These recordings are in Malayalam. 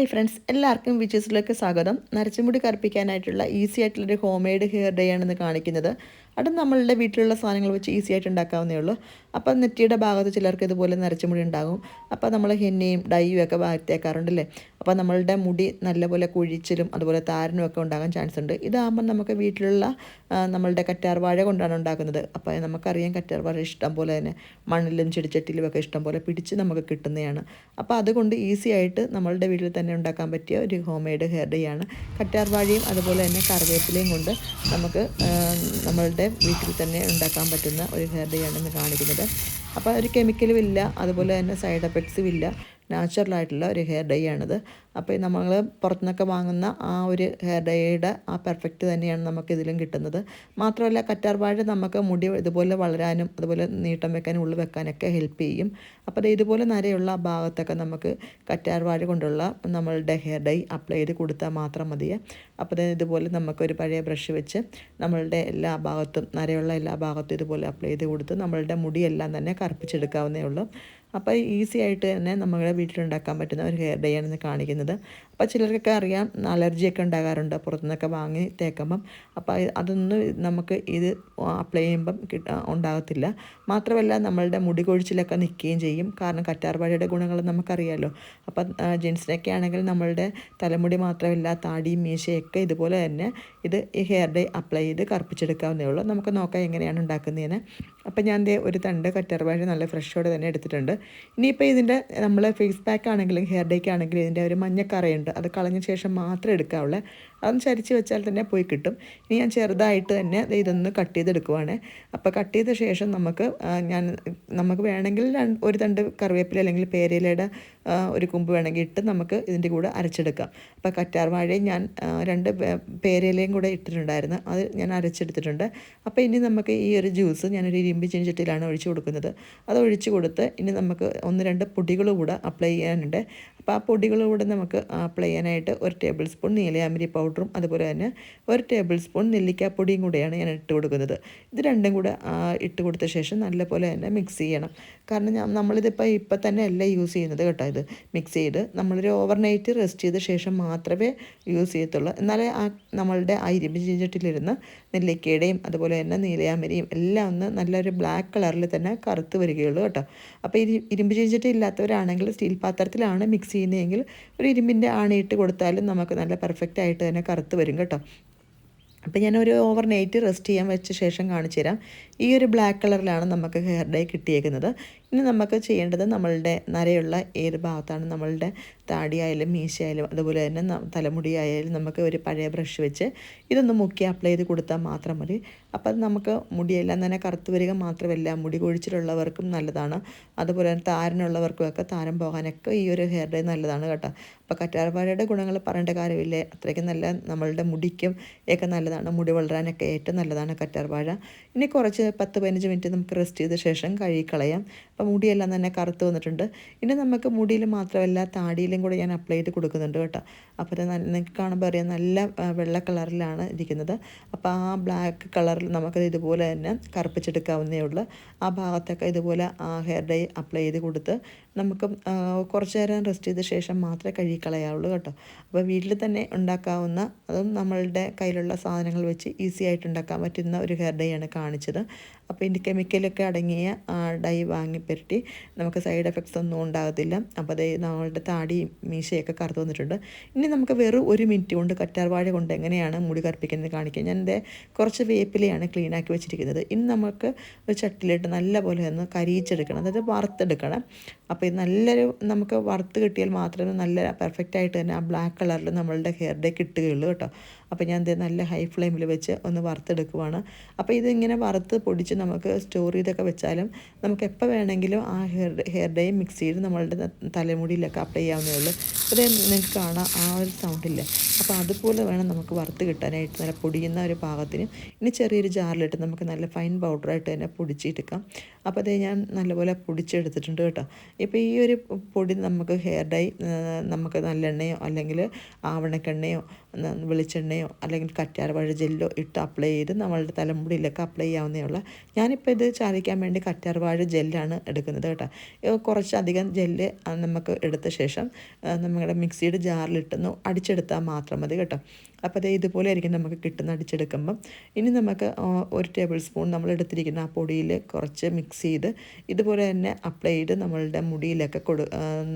ഹായ് ഫ്രണ്ട്സ് എല്ലാവർക്കും വിച്ചസിലേക്ക് സ്വാഗതം. നരച്ചുമുടി കറുപ്പിക്കാനായിട്ടുള്ള ഈസി ആയിട്ടുള്ളൊരു ഹോം മെയ്ഡ് ഹെയർ ഡേ ആണെന്ന് കാണിക്കുന്നത്. അത് നമ്മളുടെ വീട്ടിലുള്ള സാധനങ്ങൾ വെച്ച് ഈസി ആയിട്ട് ഉണ്ടാക്കാവുന്നേ ഉള്ളൂ. അപ്പം നെറ്റിയുടെ ഭാഗത്ത് ചിലർക്ക് ഇതുപോലെ നരച്ചുമുടി ഉണ്ടാകും. അപ്പോൾ നമ്മൾ ഹെന്നയും ഡൈയും ഒക്കെ ഭാഗത്തേക്കാറുണ്ടല്ലേ അപ്പോൾ നമ്മളുടെ മുടി നല്ലപോലെ കുഴിച്ചിലും അതുപോലെ താരനും ഒക്കെ ഉണ്ടാകാൻ ചാൻസ് ഉണ്ട്. ഇതാകുമ്പോൾ നമുക്ക് വീട്ടിലുള്ള നമ്മളുടെ കറ്റാർ വാഴ കൊണ്ടാണ് ഉണ്ടാക്കുന്നത്. അപ്പോൾ നമുക്കറിയാം കറ്റാർ വാഴ ഇഷ്ടം പോലെ തന്നെ മണ്ണിലും ചെടിച്ചട്ടിലും ഒക്കെ ഇഷ്ടം പോലെ പിടിച്ച് നമുക്ക് കിട്ടുന്നതാണ്. അപ്പോൾ അതുകൊണ്ട് ഈസി ആയിട്ട് നമ്മളുടെ വീട്ടിൽ തന്നെ ഉണ്ടാക്കാൻ പറ്റിയ ഒരു ഹോം മെയ്ഡ് ഹെയർ ഡേ ആണ്. കറ്റാർ വാഴയും അതുപോലെ തന്നെ കറിവേപ്പിലയും കൊണ്ട് നമുക്ക് നമ്മളുടെ വീട്ടിൽ തന്നെ ഉണ്ടാക്കാൻ പറ്റുന്ന ഒരു ഹെയർ ഡേ ആണെന്ന് കാണിക്കുന്നത്. അപ്പോൾ ഒരു കെമിക്കലും ഇല്ല അതുപോലെ തന്നെ സൈഡ് എഫക്ട്സും ഇല്ല. നാച്ചുറൽ ആയിട്ടുള്ള ഒരു ഹെയർ ഡൈ ആണിത്. അപ്പോൾ നമ്മൾ പുറത്തുനിന്നൊക്കെ വാങ്ങുന്ന ആ ഒരു ഹെയർ ഡൈയുടെ ആ പെർഫെക്റ്റ് തന്നെയാണ് നമുക്ക് ഇതിലും കിട്ടുന്നത്. മാത്രമല്ല കറ്റാർ വാഴ നമുക്ക് മുടി ഇതുപോലെ വളരാനും അതുപോലെ നീട്ടം വെക്കാനും ഉള്ളു വെക്കാനൊക്കെ ഹെൽപ്പ് ചെയ്യും. അപ്പോൾ ഇതുപോലെ നരയുള്ള ഭാഗത്തൊക്കെ നമുക്ക് കറ്റാർ വാഴ കൊണ്ടുള്ള നമ്മളുടെ ഹെയർ ഡൈ അപ്ലൈ ചെയ്ത് കൊടുത്താൽ മാത്രം മതിയെ അപ്പോൾ ഇതുപോലെ നമുക്കൊരു പഴയ ബ്രഷ് വെച്ച് നമ്മളുടെ എല്ലാ ഭാഗത്തും നരയുള്ള എല്ലാ ഭാഗത്തും ഇതുപോലെ അപ്ലൈ ചെയ്ത് കൊടുത്ത് നമ്മളുടെ മുടിയെല്ലാം തന്നെ കറുപ്പിച്ചെടുക്കാവുന്നേ ഉള്ളൂ. അപ്പോൾ ഈസി ആയിട്ട് തന്നെ നമ്മുടെ വീട്ടിലുണ്ടാക്കാൻ പറ്റുന്ന ഒരു ഹെയർ ഡേ ആണെന്ന് കാണിക്കുന്നത്. അപ്പോൾ ചിലർക്കൊക്കെ അറിയാം അലർജിയൊക്കെ ഉണ്ടാകാറുണ്ട് പുറത്തുനിന്നൊക്കെ വാങ്ങി തേക്കുമ്പം. അപ്പോൾ അത് അതൊന്നും നമുക്ക് ഇത് അപ്ലൈ ചെയ്യുമ്പം ഉണ്ടാകത്തില്ല. മാത്രമല്ല നമ്മളുടെ മുടി കൊഴിച്ചിലൊക്കെ നിൽക്കുകയും ചെയ്യും. കാരണം കറ്റാർവാഴയുടെ ഗുണങ്ങൾ നമുക്കറിയാമല്ലോ അപ്പം ജെൻസിനൊക്കെ ആണെങ്കിൽ നമ്മളുടെ തലമുടി മാത്രമല്ല താടിയും മീശയൊക്കെ ഇതുപോലെ തന്നെ ഇത് ഈ ഹെയർ ഡേ അപ്ലൈ ചെയ്ത് കറുപ്പിച്ചെടുക്കാവുന്നേ ഉള്ളൂ. നമുക്ക് നോക്കാം എങ്ങനെയാണ് ഉണ്ടാക്കുന്നതിന് അപ്പം ഞാൻ ഒരു തണ്ട് കറ്റാർവാഴ നല്ല ഫ്രഷോടെ തന്നെ എടുത്തിട്ടുണ്ട്. ഇനിയിപ്പോൾ ഇതിന്റെ നമ്മൾ ഫേസ് പാക്ക് ആണെങ്കിലും ഹെയർ ഡേക്ക് ആണെങ്കിലും ഇതിന്റെ ഒരു മഞ്ഞക്കറയുണ്ട് അത് കളഞ്ഞ ശേഷം മാത്രമേ എടുക്കാവുള്ളൂ. അതൊന്ന് ചരിച്ച് വെച്ചാൽ തന്നെ പോയി കിട്ടും. ഇനി ഞാൻ ചെറുതായിട്ട് തന്നെ ഇതൊന്ന് കട്ട് ചെയ്തെടുക്കുവാണ്. അപ്പോൾ കട്ട് ചെയ്ത ശേഷം നമുക്ക് ഞാൻ നമുക്ക് വേണമെങ്കിൽ ഒരു തണ്ട് കറിവേപ്പില അല്ലെങ്കിൽ പേരയിലയുടെ ഒരു കുമ്പ് വേണമെങ്കിൽ ഇട്ട് നമുക്ക് ഇതിന്റെ കൂടെ അരച്ചെടുക്കാം. അപ്പോൾ കറ്റാർ വാഴയും ഞാൻ രണ്ട് പേരയിലയും കൂടെ ഇട്ടിട്ടുണ്ടായിരുന്നു. അത് ഞാൻ അരച്ചെടുത്തിട്ടുണ്ട്. അപ്പോൾ ഇനി നമുക്ക് ഈ ഒരു ജ്യൂസ് ഞാനൊരു ഇരുമ്പി ചെഞ്ചട്ടിയിലാണ് ഒഴിച്ചു കൊടുക്കുന്നത്. അത് ഒഴിച്ചു കൊടുത്ത് ഇനി നമുക്ക് ഒന്ന് രണ്ട് പൊടികൾ കൂടെ അപ്ലൈ ചെയ്യാനുണ്ട്. അപ്പോൾ ആ പൊടികൾ കൂടെ നമുക്ക് അപ്ലൈ ചെയ്യാനായിട്ട് ഒരു ടേബിൾ സ്പൂൺ നീലയാമരി പൗഡറും അതുപോലെ തന്നെ ഒരു ടേബിൾ സ്പൂൺ നെല്ലിക്കാപ്പൊടിയും കൂടെയാണ് ഞാൻ ഇട്ട് കൊടുക്കുന്നത്. ഇത് രണ്ടും കൂടെ ഇട്ട് കൊടുത്ത ശേഷം നല്ലപോലെ തന്നെ മിക്സ് ചെയ്യണം. കാരണം നമ്മളിതിപ്പോൾ ഇപ്പം തന്നെ അല്ല യൂസ് ചെയ്യുന്നത് കേട്ടോ ഇത്. മിക്സ് ചെയ്ത് നമ്മളൊരു ഓവർനൈറ്റ് റെസ്റ്റ് ചെയ്ത ശേഷം മാത്രമേ യൂസ് ചെയ്യത്തുള്ളൂ. എന്നാലേ ആ നമ്മളുടെ ആ ഇരുമ്പ് ചീഞ്ചട്ടിലിരുന്ന് നെല്ലിക്കയുടെയും അതുപോലെ തന്നെ നീലയാമരിയും എല്ലാം ഒന്ന് നല്ലൊരു ബ്ലാക്ക് കളറിൽ തന്നെ കറുത്ത് വരികയുള്ളൂ കേട്ടോ. അപ്പോൾ ഇരി ഇരുമ്പ് ചീഞ്ചട്ടി ഇല്ലാത്തവരാണെങ്കിൽ സ്റ്റീൽ പാത്രത്തിലാണ് മിക്സ് ചെയ്യുന്നതെങ്കിൽ ഒരു ഇരുമ്പിന്റെ ആണിയിട്ട് കൊടുത്താലും നമുക്ക് നല്ല പെർഫെക്റ്റ് ആയിട്ട് തന്നെ കറുത്ത് വരും കേട്ടോ. അപ്പോൾ ഞാനൊരു ഓവർ നൈറ്റ് റെസ്റ്റ് ചെയ്യാൻ വെച്ച ശേഷം കാണിച്ചു തരാം ഈ ഒരു ബ്ലാക്ക് കളറിലാണ് നമുക്ക് ഹെയർ ഡൈ കിട്ടിയേക്കുന്നത്. ഇനി നമുക്ക് ചെയ്യേണ്ടത് നമ്മളുടെ നരയുള്ള ഏത് ഭാഗത്താണ് നമ്മളുടെ താടിയായാലും മീശയായാലും അതുപോലെ തന്നെ തലമുടിയായാലും നമുക്ക് ഒരു പഴയ ബ്രഷ് വെച്ച് ഇതൊന്ന് മുക്കി അപ്ലൈ ചെയ്ത് കൊടുത്താൽ മാത്രം മതി. അപ്പം നമുക്ക് മുടിയെല്ലാം തന്നെ കറുത്ത് വരിക മാത്രമല്ല മുടി കൊഴിച്ചിലുള്ളവർക്കും നല്ലതാണ്. അതുപോലെ തന്നെ താരനുള്ളവർക്കും ഒക്കെ താരം പോകാനൊക്കെ ഈ ഒരു ഹെയർ ഡൈ നല്ലതാണ് കേട്ടോ. അപ്പോൾ കറ്റാർവാഴയുടെ ഗുണങ്ങൾ പറയേണ്ട കാര്യമില്ലേ. അത്രയ്ക്കും നല്ല നമ്മളുടെ മുടിക്കും ഒക്കെ നല്ലതാണ്. മുടി വളരാനൊക്കെ ഏറ്റവും നല്ലതാണ് കറ്റാർവാഴ. ഇനി കുറച്ച് പത്ത് പതിനഞ്ച് മിനിറ്റ് നമുക്ക് റെസ്റ്റ് ചെയ്ത ശേഷം കഴുകിക്കളയാം. അപ്പോൾ മുടിയെല്ലാം തന്നെ കറുത്ത് വന്നിട്ടുണ്ട്. ഇനി നമുക്ക് മുടിയിൽ മാത്രമല്ല താടിയിലും കൂടെ ഞാൻ അപ്ലൈ ചെയ്ത് കൊടുക്കുന്നുണ്ട് കേട്ടോ. അപ്പോൾ നിങ്ങൾക്ക് കാണുമ്പോൾ അറിയാം നല്ല വെള്ള കളറിലാണ് ഇരിക്കുന്നത്. അപ്പോൾ ആ ബ്ലാക്ക് കളറിൽ നമുക്ക് ഇതുപോലെ തന്നെ കറുപ്പിച്ചെടുക്കാവുന്നേ ഉള്ളൂ. ആ ഭാഗത്തൊക്കെ ഇതുപോലെ ആ ഹെയർ ഡൈ അപ്ലൈ ചെയ്ത് കൊടുത്ത് നമുക്ക് കുറച്ച് നേരം റെസ്റ്റ് ചെയ്ത ശേഷം മാത്രമേ കഴുകിക്കളയാവുള്ളൂ കേട്ടോ. അപ്പോൾ വീട്ടിൽ തന്നെ ഉണ്ടാക്കാവുന്ന അതും നമ്മളുടെ കയ്യിലുള്ള സാധനങ്ങൾ വെച്ച് ഈസി ആയിട്ട് ഉണ്ടാക്കാൻ പറ്റുന്ന ഒരു ഹെയർ ഡൈ ആണ് കാണിച്ചത്. അപ്പോൾ ഇതിന്റെ കെമിക്കലൊക്കെ അടങ്ങിയ ഡൈ വാങ്ങി നമുക്ക് സൈഡ് എഫക്ട്സ് ഒന്നും ഉണ്ടാകത്തില്ല. അപ്പോൾ അത് നമ്മളുടെ താടിയും മീശയൊക്കെ കറുത്ത് വന്നിട്ടുണ്ട്. ഇനി നമുക്ക് വെറും ഒരു മിനിറ്റ് കൊണ്ട് കറ്റാർവാഴ കൊണ്ട് എങ്ങനെയാണ് മുടി കറുപ്പിക്കുന്നത് കാണിക്കുക ഞാൻ എന്റെ കുറച്ച് വേപ്പിലയാണ് ക്ലീൻ ആക്കി വെച്ചിരിക്കുന്നത്. ഇനി നമുക്ക് ഒരു ചട്ടിലിട്ട് നല്ലപോലെ ഒന്ന് കരിയിച്ചെടുക്കണം. അതായത് വറുത്തെടുക്കണം. അപ്പോൾ ഇത് നല്ലൊരു നമുക്ക് വറുത്ത് കിട്ടിയാൽ മാത്രമേ നല്ല പെർഫെക്റ്റ് ആയിട്ട് തന്നെ ആ ബ്ലാക്ക് കളറിൽ നമ്മളുടെ ഹെയർ ഡേ കിട്ടുകയുള്ളൂ കേട്ടോ. അപ്പോൾ ഞാൻ ഇത് നല്ല ഹൈ ഫ്ലെയിമിൽ വെച്ച് ഒന്ന് വറുത്തെടുക്കുവാണ്. അപ്പോൾ ഇതിങ്ങനെ വറുത്ത് പൊടിച്ച് നമുക്ക് സ്റ്റോർ ചെയ്തൊക്കെ വെച്ചാലും നമുക്ക് എപ്പോൾ വേണമെങ്കിലും ആ ഹെയർ ഹെയർ ഡേ മിക്സ് ചെയ്ത് നമ്മളുടെ തലമുടിയിലൊക്കെ അപ്ലൈ ചെയ്യാവുന്നേ ഉള്ളൂ. അത് നിങ്ങൾക്ക് കാണാം ആ ഒരു സൗണ്ടില്ല അപ്പോൾ അതുപോലെ വേണം നമുക്ക് വറുത്ത് കിട്ടാനായിട്ട് നല്ല പൊടിയുന്ന ഒരു പാകത്തിന്. ഇനി ചെറിയൊരു ജാറിലിട്ട് നമുക്ക് നല്ല ഫൈൻ പൗഡറായിട്ട് തന്നെ പൊടിച്ചെടുക്കാം. അപ്പോൾ അതേ ഞാൻ നല്ലപോലെ പൊടിച്ചെടുത്തിട്ടുണ്ട് കേട്ടോ. ഇപ്പോൾ ഈ ഒരു പൊടി നമുക്ക് ഹെയർ ഡൈ നമുക്ക് നല്ലെണ്ണയോ അല്ലെങ്കിൽ ആവണക്കെണ്ണയോ വെളിച്ചെണ്ണയോ അല്ലെങ്കിൽ കറ്റാർ വാഴ ജെല്ലോ ഇട്ട് അപ്ലൈ ചെയ്ത് നമ്മളുടെ തലമുടിയിലൊക്കെ അപ്ലൈ ചെയ്യാവുന്നേ ഉള്ളൂ. ഞാനിപ്പോൾ ഇത് ചാലിക്കാൻ വേണ്ടി കറ്റാർവാഴ ജെല്ലാണ് എടുക്കുന്നത് കേട്ടോ. കുറച്ചധികം ജെല്ല് നമുക്ക് എടുത്ത ശേഷം നമ്മുടെ മിക്സിയുടെ ജാറിലിട്ടൊന്ന് അടിച്ചെടുത്താൽ മാത്രം മതി കേട്ടോ. അപ്പോൾ അത് ഇതുപോലെ ആയിരിക്കും നമുക്ക് കിട്ടുന്ന അടിച്ചെടുക്കുമ്പം. ഇനി നമുക്ക് ഒരു ടേബിൾ സ്പൂൺ നമ്മൾ എടുത്തിരിക്കുന്ന ആ പൊടിയിൽ കുറച്ച് മിക്സ് ചെയ്ത് ഇതുപോലെ തന്നെ അപ്ലൈ ചെയ്ത് നമ്മളുടെ മുടിയിലൊക്കെ കൊടു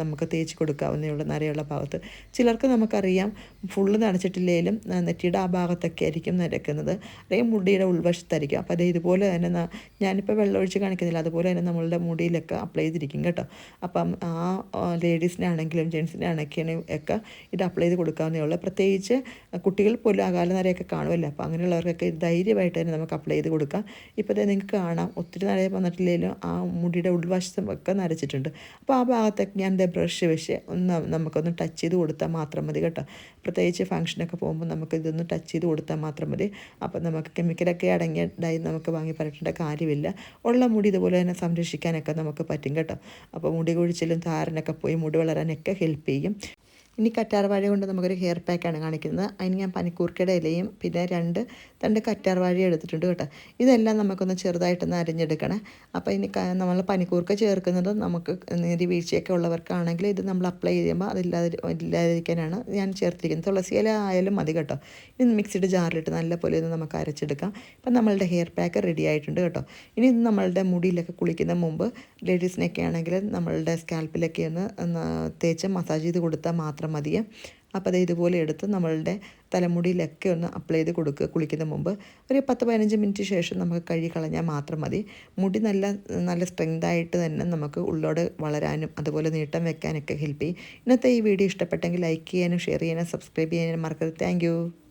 നമുക്ക് തേച്ച് കൊടുക്കാവുന്നേ നിരയുള്ള ഭാഗത്ത്. ചിലർക്ക് നമുക്കറിയാം ഫുള്ള് നനച്ചിട്ടില്ലെങ്കിലും നെറ്റിയുടെ ആ ഭാഗത്തൊക്കെ ആയിരിക്കും നരക്കുന്നത് അല്ലെങ്കിൽ മുടിയുടെ ഉൾവശത്തായിരിക്കും. അപ്പോൾ അത് ഇതുപോലെ തന്നെ ന- ഞാനിപ്പോൾ വെള്ളമൊഴിച്ച് കാണിക്കുന്നില്ല. അതുപോലെ തന്നെ നമ്മളുടെ മുടിയിലൊക്കെ അപ്ലൈ ചെയ്തിരിക്കും കേട്ടോ. അപ്പം ആ ലേഡീസിനാണെങ്കിലും ജെൻസിനാണെങ്കിലും ഒക്കെ ഇത് അപ്ലൈ ചെയ്ത് കൊടുക്കാവുന്നേ ഉള്ളൂ. പ്രത്യേകിച്ച് കുട്ടികൾ പോലും അകാല നരയൊക്കെ കാണുമല്ലോ. അപ്പോൾ അങ്ങനെയുള്ളവർക്കൊക്കെ ധൈര്യമായിട്ട് തന്നെ നമുക്ക് അപ്ലൈ ചെയ്ത് കൊടുക്കാം. ഇപ്പോൾ തന്നെ നിങ്ങൾക്ക് കാണാം. ഒത്തിരി നിറയെ വന്നിട്ടില്ലെങ്കിലും ആ മുടിയുടെ ഉൾവശത്തും ഒക്കെ നരച്ചിട്ടുണ്ട്. അപ്പോൾ ആ ഭാഗത്തൊക്കെ ഞാൻ എന്റെ ബ്രഷ് വെച്ച് ഒന്ന് നമുക്കൊന്ന് ടച്ച് ചെയ്ത് കൊടുത്താൽ മാത്രം മതി കേട്ടോ. പ്രത്യേകിച്ച് ഫംഗ്ഷനൊക്കെ പോകുമ്പോൾ നമുക്ക് ഇതൊന്ന് ടച്ച് ചെയ്ത് കൊടുത്താൽ മാത്രം മതി. അപ്പോൾ നമുക്ക് കെമിക്കലൊക്കെ അടങ്ങിയ ഡൈ നമുക്ക് വാങ്ങി പരട്ടേണ്ട കാര്യമില്ല. ഉള്ള മുടി ഇതുപോലെ തന്നെ സംരക്ഷിക്കാനൊക്കെ നമുക്ക് പറ്റും കേട്ടോ. അപ്പോൾ മുടി കൊഴിച്ചിലും താരനൊക്കെ പോയി മുടി വളരാനൊക്കെ ഹെൽപ്പ് ചെയ്യും. ഇനി കറ്റാർവാഴ കൊണ്ട് നമുക്കൊരു ഹെയർ പാക്കാണ് കാണിക്കുന്നത്. അതിന് ഞാൻ പനിക്കൂർക്കയുടെ ഇലയും പിന്നെ രണ്ട് രണ്ട് കറ്റാർവാഴ എടുത്തിട്ടുണ്ട് കേട്ടോ. ഇതെല്ലാം നമുക്കൊന്ന് ചെറുതായിട്ടൊന്ന് അരിഞ്ഞെടുക്കണം. അപ്പോൾ ഇനി നമ്മൾ പനിക്കൂർക്ക ചേർക്കുന്നത് നമുക്ക് നീതി വീഴ്ചയൊക്കെ ഉള്ളവർക്കാണെങ്കിൽ ഇത് നമ്മൾ അപ്ലൈ ചെയ്യുമ്പോൾ അതില്ലാതെ ഇല്ലാതിരിക്കാനാണ് ഞാൻ ചേർത്തിരിക്കുന്നത്. തുളസി ഇല ആയാലും മതി കേട്ടോ. ഇനി മിക്സിയുടെ ജാറിലിട്ട് നല്ല പോലെ ഒന്ന് നമുക്ക് അരച്ചെടുക്കാം. ഇപ്പം നമ്മളുടെ ഹെയർ പാക്ക് റെഡി ആയിട്ടുണ്ട് കേട്ടോ. ഇനി ഇത് നമ്മളുടെ മുടിയിലൊക്കെ കുളിക്കുന്ന മുമ്പ് ലേഡീസിനൊക്കെ ആണെങ്കിൽ നമ്മളുടെ സ്കാൽപ്പിലൊക്കെ ഒന്ന് തേച്ച് മസാജ് ചെയ്ത് കൊടുത്താൽ മാത്രം മതിയെ. അപ്പോൾ അത് ഇതുപോലെ എടുത്ത് നമ്മളുടെ തലമുടിയിലൊക്കെ ഒന്ന് അപ്ലൈ ചെയ്ത് കൊടുക്കുക കുളിക്കുന്ന മുമ്പ്. ഒരു പത്ത് പതിനഞ്ച് മിനിറ്റ് ശേഷം നമുക്ക് കഴുകി കളഞ്ഞാൽ മാത്രം മതി. മുടി നല്ല നല്ല സ്ട്രെങ്ത് ആയിട്ട് തന്നെ നമുക്ക് ഉള്ളോട് വളരാനും അതുപോലെ നീട്ടം വെക്കാനൊക്കെ ഹെൽപ്പ് ചെയ്യും. ഇന്നത്തെ ഈ വീഡിയോ ഇഷ്ടപ്പെട്ടെങ്കിൽ ലൈക്ക് ചെയ്യാനും ഷെയർ ചെയ്യാനും സബ്സ്ക്രൈബ് ചെയ്യാനും മറക്കരുത്. താങ്ക്